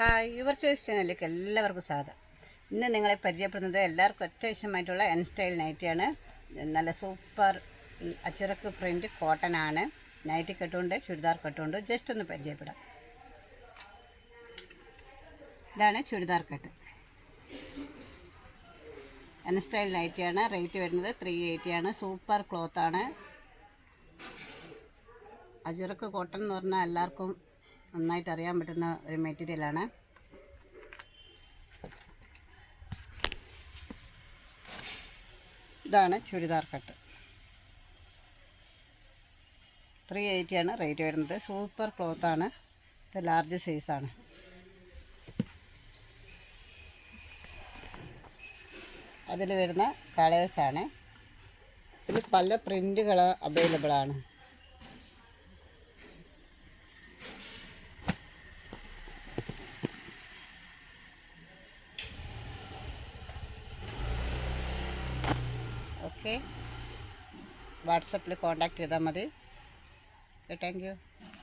Hi your choice ചാനലിലേക്ക് എല്ലാവർക്കും സ്വാഗതം. ഇന്ന് നിങ്ങളെ പരിചയപ്പെടുന്നത് എല്ലാവർക്കും അത്യാവശ്യമായിട്ടുള്ള എൻ സ്റ്റൈൽ നൈറ്റിയാണ്. നല്ല സൂപ്പർ അച്ചിറക്ക് പ്രിന്റ് കോട്ടൺ ആണ്. നൈറ്റി കെട്ടുണ്ട് ചുരിദാർ കെട്ടുണ്ട്. ജസ്റ്റ് ഒന്ന് പരിചയപ്പെടാം. ഇതാണ് ചുരിദാർ കെട്ട്. എൻ സ്റ്റൈൽ നൈറ്റിയാണ്. റേറ്റ് വരുന്നത് ത്രീ എയ്റ്റി ആണ്. സൂപ്പർ ക്ലോത്താണ് അജിറക്ക് കോട്ടൺ എന്ന് പറഞ്ഞാൽ എല്ലാവർക്കും നന്നായിട്ട് അറിയാൻ പറ്റുന്ന ഒരു മെറ്റീരിയലാണ് ഇതാണ് ചുരിദാർ കട്ട്. ത്രീ എയ്റ്റിയാണ് റേറ്റ് വരുന്നത്. സൂപ്പർ ക്ലോത്താണ് ഇത് ലാർജ് സൈസാണ് അതിൽ വരുന്ന കളേഴ്സാണ് ഇതിൽ പല പ്രിന്റുകൾ അവൈലബിൾ ഓക്കെ. വാട്സപ്പിൽ കോണ്ടാക്ട് ചെയ്താൽ മതി. Thank you